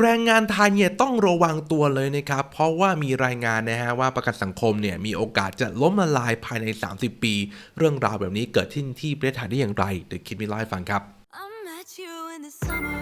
แรงงานไทยเนี่ยต้องระวังตัวเลยนะครับ เพราะว่ามีรายงานนะฮะว่าประกันสังคมเนี่ยมีโอกาสจะล้มละลายภายใน 30 ปี เรื่องราวแบบนี้เกิดขึ้นที่ประเทศไทยได้อย่างไรเดี๋ยวคิดมีไลฟ์ฟังครับ I met you in the summer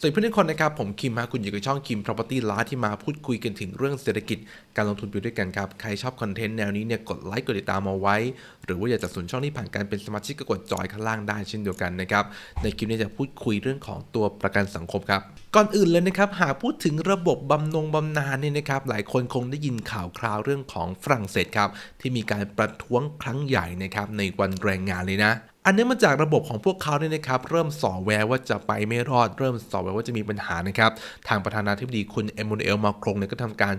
สวัสดีเพื่อนทุกคนนะครับ ผมคิมฮะคุณอยู่กับช่องคิม Property ล้าที่มาพูดคุยกันถึงเรื่องเศรษฐกิจ การลงทุนไปด้วยกันครับ ใครชอบคอนเทนต์แนวนี้เนี่ยกดไลค์กดติดตามมาไว้ หรือว่าอยากจะสนช่องนี้ผ่านการเป็นสมาชิกก็กดจอยข้างล่างได้เช่นเดียวกันนะครับ ในคลิปนี้จะพูดคุยเรื่องของตัวประกันสังคมครับ ก่อนอื่นเลยนะครับหากพูดถึงระบบบำนงบำนาญเนี่ยนะครับหลายคนคงได้ยินข่าวคราวเรื่องของฝรั่งเศสครับที่มีการประท้วงครั้งใหญ่นะครับในวันแรงงานเลยนะ อันนี้มาจากระบบของพวกเขาเนี่ยนะครับเริ่มส่อแววว่าจะไปไม่รอด เริ่มส่อแววว่าจะมีปัญหานะครับทางประธานาธิบดีคุณเอม a นเอลมาครงเนี่ยก็ทำการ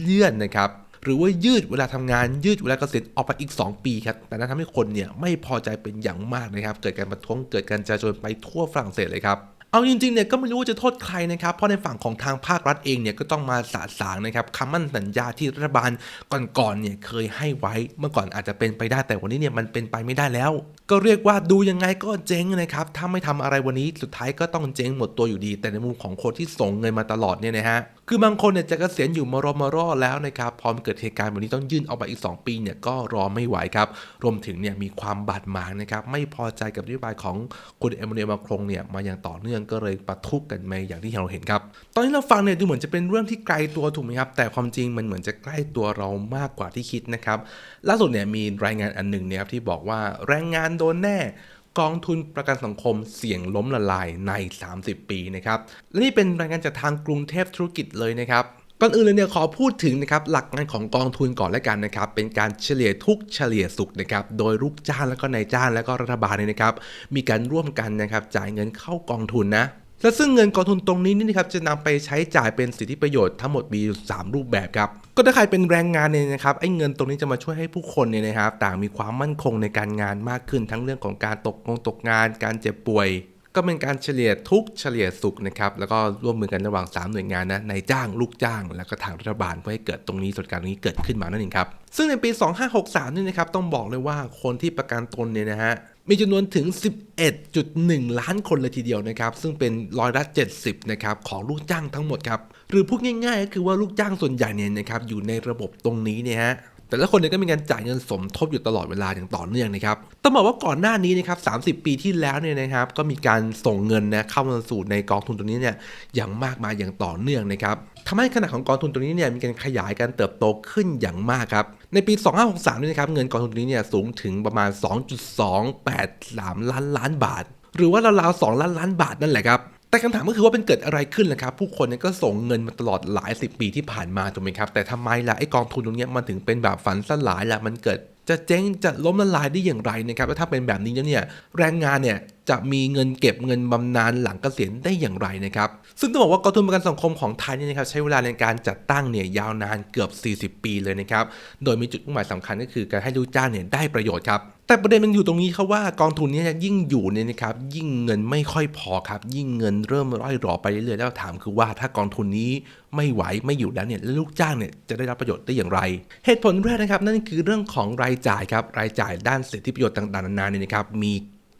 เลื่อนนะครับหรือว่ายืดเวลาทำงานยืดเวลาเกษียณออกไปอีก 2 ปีครับแต่นั้นทำให้คนเนี่ยไม่พอใจเป็นอย่างมากนะครับ เกิดการประท้วงเกิดการจลาจนไปทั่วฝรั่งเศสเลยครับ เอาจริงๆเนี่ยก็ไม่รู้ว่าจะโทษใครนะครับ เพราะในฝั่งของทางภาครัฐเองเนี่ยก็ต้องมาสาสางนะครับคำมั่นสัญญาที่รัฐบาลก่อนๆเนี่ยเคยให้ไว้เมื่อก่อนอาจจะเป็นไปได้แต่วันนี้เนี่ยมันเป็นไปไม่ได้แล้ว ก็เรียกว่าดูยังไงก็เจ๊งนะครับถ้าไม่ทำอะไรวันนี้สุดท้ายก็ต้องเจ๊งหมดตัวอยู่ดี แต่ในมุมของคนที่ส่งเงินมาตลอดเนี่ยนะฮะ คือบางคนเนี่ยจะเกษียณอยู่มารอมารอแล้วนะครับพอมเกิดเหตุการณ์แบบนี้ต้องยื่นออกไปอีก 2 ปีเนี่ยก็รอไม่ไหวครับ รวมถึงเนี่ยมีความบาดหมางนะครับ ไม่พอใจกับนโยบายของคุณเอม a น u เอลมาครงเนี่ยมาอย่างต่อเนื่องก็เลยปะทุกันมาอย่างที่เราเห็นครับ ตอนนี้เราฟังเนี่ยดูเหมือนจะเป็นเรื่องที่ไกลตัวถูกไหมครับ แต่ความจริงมันเหมือนจะใกล้ตัวเรามากกว่าที่คิดนะครับ ล่าสุดเนี่ยมีรายงานอันหนึ่งเนี่ยครับที่บอกว่าแรงงานโดนแน่ กองทุนประกันสังคมเสี่ยงล้มละลายใน 30 ปีนะครับและนี่เป็นรายงานจากทางกรุงเทพธุรกิจเลยนะครับก่อนอื่นเลยเนี่ยขอพูดถึงนะครับหลักงานของกองทุนก่อนแล้วกันนะครับเป็นการเฉลี่ยทุกเฉลี่ยสุขนะครับโดยลูกจ้างแล้วก็นายจ้างแล้วก็รัฐบาลเนี่ยนะครับมีการร่วมกันนะครับจ่ายเงินเข้ากองทุนนะ และซึ่งเงินกองทุนตรงนี้นี่นะครับจะนำไปใช้จ่ายเป็นสิทธิประโยชน์ทั้งหมดมีอยู่3รูปแบบครับก็ถ้าใครเป็นแรงงานเนี่ยนะครับไอ้เงินตรงนี้จะมาช่วยให้ผู้คนเนี่ยนะครับต่างมีความมั่นคงในการงานมากขึ้น ทั้งเรื่องของการตกงงตกงาน การเจ็บป่วย ก็เป็นการเฉลี่ยทุกเฉลี่ยสุขนะครับแล้วก็ร่วมมือกันระหว่าง 3 หน่วยงานนะนายจ้างลูกจ้าง แล้วก็ทางรัฐบาลเพื่อให้เกิดตรงนี้ส่วนการตรงนี้เกิดขึ้นมานั่นเองครับซึ่งในปี 2563นี่นะครับต้องบอกเลยว่าคนที่ประกันตนเนี่ยนะฮะ มีจำนวนถึง 11.1 ล้านคนเลยทีเดียวนะครับ ซึ่งเป็นร้อยละ 70 นะครับ ของลูกจ้างทั้งหมดครับ หรือพูดง่ายๆ ก็คือว่าลูกจ้างส่วนใหญ่เนี่ยนะครับอยู่ในระบบตรงนี้เนี่ยฮะแต่ละคนเนี่ยก็มีการจ่ายเงินสมทบอยู่ตลอดเวลาอย่างต่อเนื่องนะครับ ต้องบอกว่าก่อนหน้านี้นะครับ 30 ปีที่แล้วเนี่ยนะครับ ก็มีการส่งเงินนะเข้ามาสู่ในกองทุนตรงนี้เนี่ยอย่างมากมายอย่างต่อเนื่องนะครับ ทำให้ขนาดของกองทุนตรงนี้เนี่ยมีการขยายการเติบโตขึ้นอย่างมากครับ ในปี 2563นี่นะครับเงินกองทุนตรงนี้เนี่ยสูงถึงประมาณ 2.283 ล้านล้านบาท หรือว่าราวๆ2ล้านล้านบาทนั่นแหละครับแต่คำถามก็คือว่าเป็นเกิดอะไรขึ้นล่ะครับ ผู้คนเนี่ยก็ส่งเงินมาตลอดหลายสิบปีที่ผ่านมาถูกไหมครับ แต่ทำไมล่ะไอ้กองทุนตรงนี้มันถึงเป็นแบบฝันสลายล่ะมันเกิดจะเจ๊งจะล้มละลายได้อย่างไรนะครับแล้วถ้าเป็นแบบนี้แล้วเนี่ยแรงงานเนี่ย จะมีเงินเก็บเงินบำนาญหลังเกษียณได้อย่างไรนะครับ ซึ่งต้องบอกว่ากองทุนประกันสังคมของไทยเนี่ยนะครับใช้เวลาในการจัดตั้งเนี่ยยาวนานเกือบ 40 ปีเลยนะครับ โดยมีจุดมุ่งหมายสำคัญก็คือการให้ลูกจ้างเนี่ยได้ประโยชน์ครับแต่ประเด็นมันอยู่ตรงนี้ครับว่ากองทุนนี้ยิ่งอยู่เนี่ยนะครับยิ่งเงินไม่ค่อยพอครับ ยิ่งเงินเริ่มร่อยหรอไปเรื่อยๆแล้วถามคือว่าถ้ากองทุนนี้ไม่ไหวไม่อยู่แล้วเนี่ยลูกจ้างเนี่ยจะได้รับประโยชน์ได้อย่างไร เหตุผลแรกนะครับนั่นคือเรื่องของรายจ่ายครับรายจ่ายด้านสิทธิประโยชน์ต่างๆนานาเนี่ยนะครับมี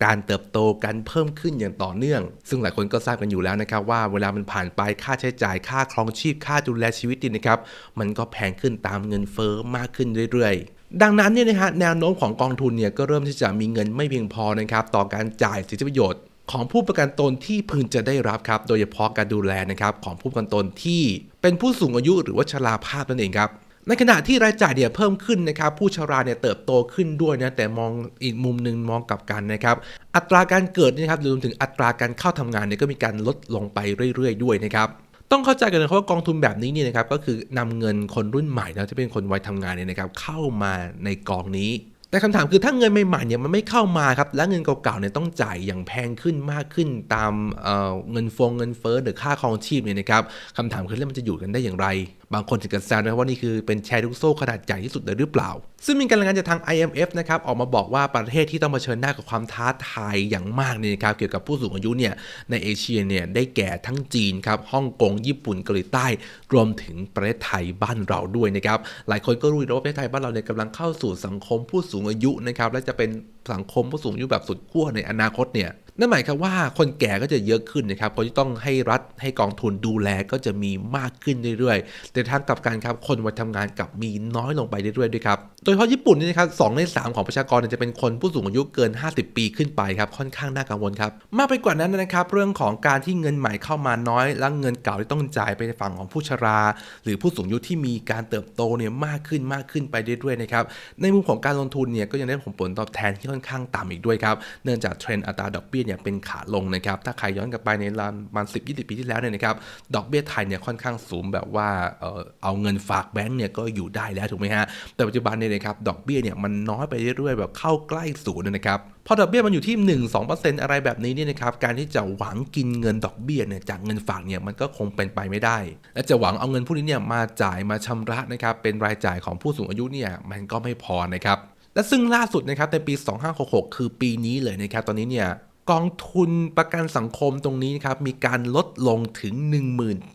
การเติบโตกันเพิ่มขึ้นอย่างต่อเนื่อง ซึ่งหลายคนก็ทราบกันอยู่แล้วนะครับว่าเวลามันผ่านไปค่าใช้จ่ายค่าครองชีพค่าดูแลชีวิตนี่นะครับมันก็แพงขึ้นตามเงินเฟ้อมากขึ้นเรื่อยๆดังนั้นเนี่ยนะฮะแนวโน้มของกองทุนเนี่ยก็เริ่มที่จะมีเงินไม่เพียงพอนะครับต่อการจ่ายสิทธิประโยชน์ ของผู้ประกันตนที่พึงจะได้รับครับ โดยเฉพาะการดูแลนะครับของผู้ประกันตนที่เป็นผู้สูงอายุหรือว่าชราภาพนั่นเองครับ ในขณะที่รายจ่ายเนี่ยเพิ่มขึ้นนะครับผู้ชราเนี่ยเติบโตขึ้นด้วยนะแต่มองอีกมุมหนึ่งมองกลับกันนะครับอัตราการเกิดนะครับรวมถึงอัตราการเข้าทำงานเนี่ยก็มีการลดลงไปเรื่อย ๆ ด้วยนะครับต้องเข้าใจกันนะครับว่ากองทุนแบบนี้เนี่ยนะครับก็คือนำเงินคนรุ่นใหม่นะที่เป็นคนวัยทำงานเนี่ยนะครับเข้ามาในกองนี้ แต่คำถามคือถ้าเงินใหม่ๆเนี่ยมันไม่เข้ามาครับและเงินเก่าๆเนี่ยต้องจ่ายอย่างแพงขึ้นมากขึ้นตามเเงินฟงเงินเฟ้อหรือค่าครองชีพเนี่ยนะครับคำถามคือแล้วมันจะอยู่กันได้อย่างไรบางคนถึงกับแซวนะครับว่านี่คือเป็นแชร์ลูกโซ่ขนาดใหญ่ที่สุดเลยหรือเปล่า ซึ่งมีการรายงานจากทาง IMF นะครับออกมาบอกว่าประเทศที่ต้องเผชิญหน้ากับความท้าทายอย่างมากเนี่ยครับเกี่ยวกับผู้สูงอายุเนี่ยในเอเชียเนี่ยได้แก่ทั้งจีนครับฮ่องกงญี่ปุ่นเกาหลีใต้ รวมถึงประเทศไทยบ้านเราด้วยนะครับหลายคนก็รู้ว่าประเทศไทยบ้านเราเนี่ยกำลังเข้าสู่สังคมผู้สูงอายุนะครับและจะเป็น สังคมผู้สูงอายุแบบสุดขั้วในอนาคตเนี่ยนั่นหมายความว่าคนแก่ก็จะเยอะขึ้นนะครับคนที่ต้องให้รัฐให้กองทุนดูแลก็จะมีมากขึ้นเรื่อยๆ แต่ทางกลับการครับคนวัยทำงานกับมีน้อยลงไปเรื่อยๆด้วยครับ โดยเฉพาะญี่ปุ่นนี่นะครับสองในสามของประชากรจะเป็นคนผู้สูงอายุเกิน 50 ปีขึ้นไปครับค่อนข้างน่ากังวลครับ มากไปกว่านั้นนะครับ เรื่องของการที่เงินใหม่เข้ามาน้อย และเงินเก่าที่ต้องจ่ายไปในฝั่งของผู้ชรา หรือผู้สูงอายุที่มีการเติบโตเนี่ยมากขึ้นมากขึ้นไปเรื่อยๆนะครับในมุมของการลงทุนเนี่ยก็ยังได้ผลตอบแทนที่ค่อนอนข้างต่ำอีกด้วยครับ เนื่องจากเทรนด์อัตราดอกเบี้ยเนี่ยเป็นขาลงนะครับ ถ้าใครย้อนกลับไปในประมาณ10 20ปีที่แล้วเนี่ยนะครับ ดอกเบี้ยไทยเนี่ยค่อนข้างสูงแบบว่าเออเอาเงินฝากแบงก์เนี่ยก็อยู่ได้แล้วถูกไหมฮะ แต่ปัจจุบันเนี่ยนะครับ ดอกเบี้ยเนี่ยมันน้อยไปเรื่อยๆแบบเข้าใกล้ศูนย์นะครับพอดอกเบี้ยมันอยู่ที่ 1-2%อะไรแบบนี้เนี่ยนะครับ การที่จะหวังกินเงินดอกเบี้ยเนี่ยจากเงินฝากเนี่ยมันก็คงเป็นไปไม่ได้ และจะหวังเอาเงินพวกนี้เนี่ยมาจ่ายมาชำระนะครับเป็นรายจ่ายของผู้สูงอายุเนี่ยมันก็ไม่พอนะครับ และซึ่งล่าสุดนะครับในปี 2566 คือปีนี้เลยนะครับ ตอนนี้เนี่ยกองทุนประกันสังคมตรงนี้นะครับมีการลดลงถึง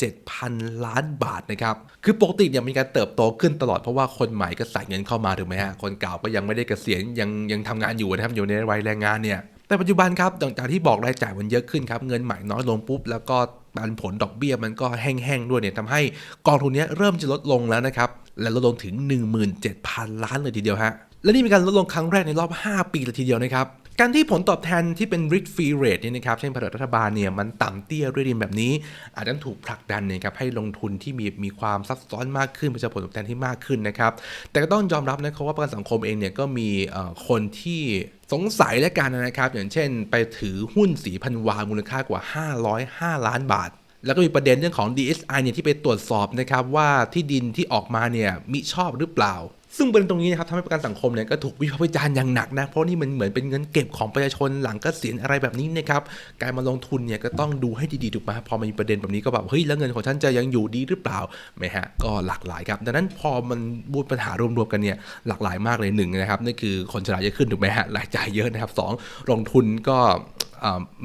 17,000 ล้านบาทนะครับคือปกติเนี่ยมีการเติบโตขึ้นตลอดเพราะว่าคนใหม่ก็ใส่เงินเข้ามาถูกไหมฮะคนเก่าก็ยังไม่ได้เกษียณยังยังทำงานอยู่นะครับอยู่ในวัยแรงงานเนี่ยแต่ปัจจุบันครับหลังจากที่บอกรายจ่ายมันเยอะขึ้นครับเงินใหม่น้อยลงปุ๊บแล้วก็ปันผลดอกเบี้ยมันก็แห้งๆด้วยเนี่ยทำให้กองทุนนี้เริ่มจะลดลงแล้วนะครับและลดลงถึง 17,000 ล้านเลยทีเดียวฮะ และนี่เป็นการลดลงครั้งแรกในรอบ 5 ปีเลยทีเดียวนะครับ การที่ผลตอบแทนที่เป็น risk free rate เนี่ยนะครับ เช่นพันธรัฐบาลเนี่ยมันต่ำเตี้ยด้วยดินแบบนี้ อาจจะถูกผลักดันเนี่ยครับให้ลงทุนที่มีมีความซับซ้อนมากขึ้นเพื่อผลตอบแทนที่มากขึ้นนะครับ แต่ก็ต้องยอมรับนะครับว่าประกันสังคมเองเนี่ยก็มีคนที่สงสัยและกันนะครับ อย่างเช่น ไปถือหุ้นสีพันวามูลค่ากว่า 505 ล้านบาทแล้วก็มีประเด็นเรื่องของ DSI เนี่ยที่ไปตรวจสอบนะครับว่าที่ดินที่ออกมาเนี่ยมิชอบหรือเปล่า ซึ่งประเด็นตรงนี้นะครับทำให้ประกันสังคมเนี่ยก็ถูกวิพากษ์วิจารณ์อย่างหนักนะ เพราะนี่มันเหมือนเป็นเงินเก็บของประชาชนหลังเกษียณอะไรแบบนี้นะครับ การมาลงทุนเนี่ยก็ต้องดูให้ดีๆถูกไหมพอมันมีประเด็นแบบนี้ก็แบบเฮ้ยแล้วเงินของฉันจะยังอยู่ดีหรือเปล่าไหมฮะก็หลากหลายครับ ดังนั้นพอมันบูปัญหารวมๆกันเนี่ยหลากหลายมากเลยหนึ่งนะครับนั่นคือคนชราเยอะขึ้นถูกไหมฮะรายจ่ายเยอะนะครับสองลงทุนก็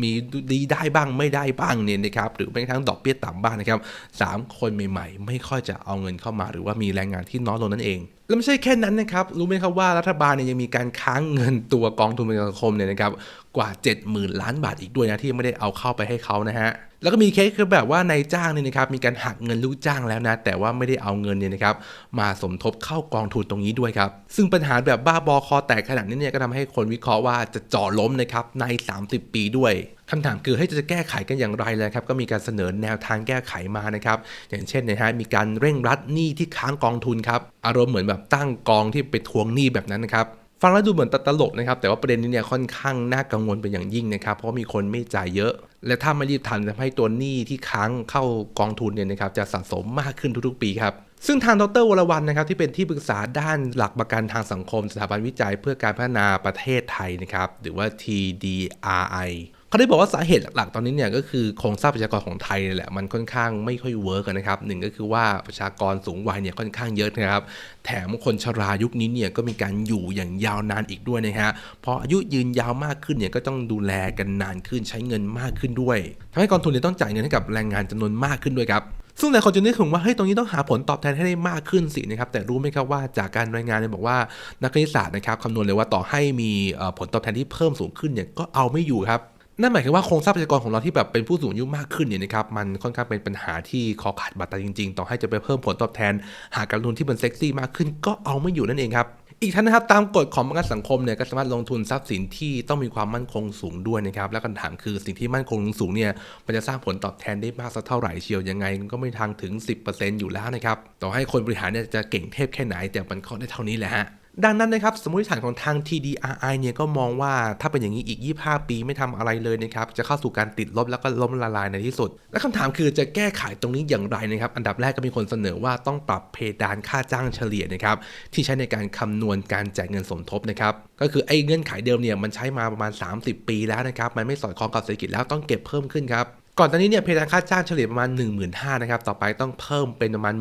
มีดีได้บ้างไม่ได้บ้างเนี่ยนะครับหรือแม้กระทั่งดอกเบี้ยต่ำบ้างนะครับสามคนใหม่ ๆ ไม่ค่อยจะเอาเงินเข้ามา หรือว่ามีแรงงานที่น้อยลงนั่นเอง แล้วไม่ใช่แค่นั้นนะครับ รู้ไหมครับว่ารัฐบาลเนี่ยยังมีการค้างเงินตัวกองทุนประกันสังคมเนี่ยนะครับกว่า 70,000 ล้านบาทอีกด้วยนะที่ไม่ได้เอาเข้าไปให้เขานะฮะแล้วก็มีเคสคือแบบว่านายจ้างเนี่ยนะครับมีการหักเงินลูกจ้างแล้วนะ แต่ว่าไม่ได้เอาเงินเนี่ยนะครับมาสมทบเข้ากองทุนตรงนี้ด้วยครับ ซึ่งปัญหาแบบบ้าบอคอแตกขนาดนี้เนี่ยก็ทำให้คนวิเคราะห์ว่าจะจ่อล้มนะครับใน 30 ปีด้วย คำถามคือให้จะแก้ไขกันอย่างไรเลยครับก็มีการเสนอแนวทางแก้ไขมานะครับอย่างเช่นนะฮะมีการเร่งรัดหนี้ที่ค้างกองทุนครับอารมณ์เหมือนแบบตั้งกองที่ไปทวงหนี้แบบนั้นนะครับฟังแล้วดูเหมือนตลกนะครับแต่ว่าประเด็นนี้เนี่ยค่อนข้างน่ากังวลเป็นอย่างยิ่งนะครับเพราะมีคนไม่จ่ายเยอะ และถ้าไม่รีบทำทำให้ตัวหนี้ที่ค้างเข้ากองทุนเนี่ยนะครับจะสะสมมากขึ้นทุกๆ ปีครับ ซึ่งทางดรวรวันนะครับที่เป็นที่ปรึกษาด้านหลักประกันทางสังคม สถาบันวิจัยเพื่อการพัฒนาประเทศไทยนะครับหรือว่า TDRI เขาได้บอกว่าสาเหตุหลักๆ ตอนนี้เนี่ยก็คือโครงสร้างประชากรของไทยนี่แหละมันค่อนข้างไม่ค่อยเวิร์กนะครับหนึ่งก็คือว่าประชากรสูงวัยเนี่ยค่อนข้างเยอะนะครับ แถมคนชรายุคนี้เนี่ยก็มีการอยู่อย่างยาวนานอีกด้วยนะฮะพออายุยืนยาวมากขึ้นเนี่ยก็ต้องดูแลกันนานขึ้นใช้เงินมากขึ้นด้วยทำให้กองทุนเนี่ยต้องจ่ายเงินให้กับแรงงานจำนวนมากขึ้นด้วยครับ ซึ่งหลายคนจะนึกถึงว่าเฮ้ยตรงนี้ต้องหาผลตอบแทนให้ได้มากขึ้นสินะครับแต่รู้ไหมครับว่าจากการรายงานเนี่ยบอกว่านักคณิตศาสตร์นะครับคำนวณเลยว่าต่อให้มีผลตอบแทนที่เพิ่มสูงขึ้นเนี่ยก็เอาไม่อยู่ครับนั่นหมายความว่าโครงสร้างประชากรของเราที่แบบเป็นผู้สูงอายุมากขึ้นเนี่ยนะครับมันค่อนข้างเป็นปัญหาที่คอขาดบาดตาจริง ๆ ต่อให้จะไปเพิ่มผลตอบแทน หาการลงทุนที่มันเซ็กซี่มากขึ้น ก็เอาไม่อยู่นั่นเองครับ อีกทั้งนะครับตามกฎของประกันสังคมเนี่ยก็สามารถลงทุนทรัพย์สินที่ต้องมีความมั่นคงสูงด้วยนะครับและคำถามคือสิ่งที่มั่นคงสูงเนี่ยมันจะสร้างผลตอบแทนได้มากสักเท่าไหร่เชียวยังไงก็ไม่ทางถึง 10%อยู่แล้วนะครับต่อให้คนบริหารเนี่ยจะเก่งเทพแค่ไหนแต่มันก็ได้เท่านี้แหละฮะ ดังนั้นนะครับสมมติฐานของทาง TDRI เนี่ยก็มองว่าถ้าเป็นอย่างนี้อีก 25 ปีไม่ทำอะไรเลยนะครับจะเข้าสู่การติดลบแล้วก็ล้มละลายในที่สุด และคำถามคือจะแก้ไขตรงนี้อย่างไรนะครับ อันดับแรกก็มีคนเสนอว่าต้องปรับเพดานค่าจ้างเฉลี่ยนะครับที่ใช้ในการคำนวณการจ่ายเงินสมทบนะครับก็คือไอ้เงื่อนไขเดิมเนี่ยมันใช้มาประมาณ 30 ปีแล้วนะครับมันไม่สอดคล้องกับเศรษฐกิจแล้วต้องเก็บเพิ่มขึ้นครับก่อนตอนนี้เนี่ยเพดานค่าจ้างเฉลี่ยประมาณ 1 5 0 0 0นะครับต่อไปต้องเพิ่มเป็นประมาณ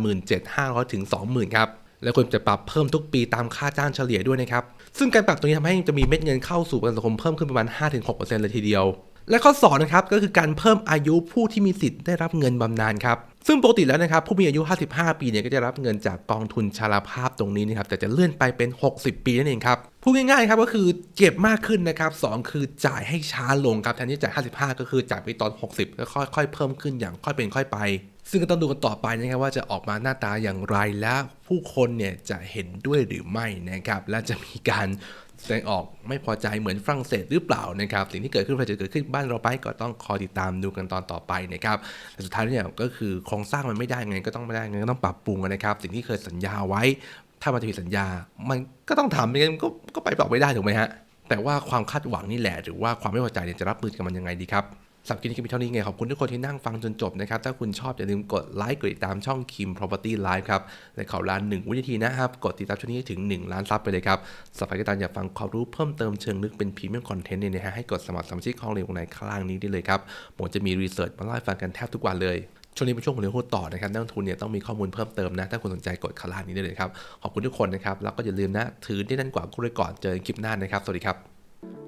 17,500ถึง20,000ครับ และควรจะปรับเพิ่มทุกปีตามค่าจ้างเฉลี่ยด้วยนะครับ ซึ่งการปรับตรงนี้ทำให้จะมีเม็ดเงินเข้าสู่ประกันสังคมเพิ่มขึ้นประมาณ 5-6%เลยทีเดียว และข้อ2นะครับก็คือการเพิ่มอายุผู้ที่มีสิทธิ์ได้รับเงินบำนาญครับซึ่งปกติแล้วนะครับผู้มีอายุ 55 ปีเนี่ยก็จะรับเงินจากกองทุนชราภาพตรงนี้นะครับแต่จะเลื่อนไปเป็น 60 ปีนั่นเองครับพูดง่ายๆครับก็คือเก็บมากขึ้นนะครับสองคือจ่ายให้ช้าลงครับแทนที่จ่าย 55 ก็คือจ่ายไปตอน 60ก็ค่อยๆเพิ่มขึ้นอย่างค่อยเป็นค่อยไป ซึ่งก็ต้องดูกันต่อไปนะครับว่าจะออกมาหน้าตาอย่างไรและผู้คนเนี่ยจะเห็นด้วยหรือไม่นะครับ และจะมีการแสดงออกไม่พอใจเหมือนฝรั่งเศสหรือเปล่านะครับ สิ่งที่เกิดขึ้นจะเกิดขึ้นบ้านเราไปก็ต้องคอยติดตามดูกันตอนต่อไปนะครับแต่สุดท้ายเนี่ยก็คือโครงสร้างมันไม่ได้ไงก็ต้องไม่ได้ไงก็ต้องปรับปรุงกันนะครับ สิ่งที่เคยสัญญาไว้ ถ้ามันจะผิดสัญญา มันก็ต้องทำไม่งั้นก็ก็ไปบอกไม่ได้ถูกไหมฮะแต่ว่าความคาดหวังนี่แหละ หรือว่าความไม่พอใจเนี่ยจะรับมือกับมันยังไงดีครับ สับคลิปนี้ก็มีเท่านี้ไงขอบคุณทุกคนที่นั่งฟังจนจบนะครับ ถ้าคุณชอบอย่าลืมกดไลค์กดติดตามช่อง Kim Property Live ครับและข่าวร้านหนึ่งวินาทีนะครับ กดติดตามช่องนี้ให้ถึง 1 ล้านซับไปเลยครับสำหรับใครก็ตามอยากฟังความรู้เพิ่มเติมเชิงลึกเป็นพรีเมียมคอนเทนต์เนี่ยนะฮะให้กดสมัครสมาชิกของเหลวในข้างล่างนี้ได้เลยครับผมจะมีรีเสิร์ชมาเล่าให้ฟังกันแทบทุกวันเลยช่วงนี้เป็นช่วงของเรื่องหุ้นต่อนะครับนักลงทุนเนี่ยต้องมีข้อมูลเพิ่มเติมนะ ถ้าคุณสนใจกดข้างล่างนี้ได้เลยครับ ขอบคุณทุกคนนะครับ แล้วก็อย่าลืมนะ ถือได้นั่นกว่ากู้ได้ก่อน เจอกันคลิปหน้านะครับ สวัสดีครับ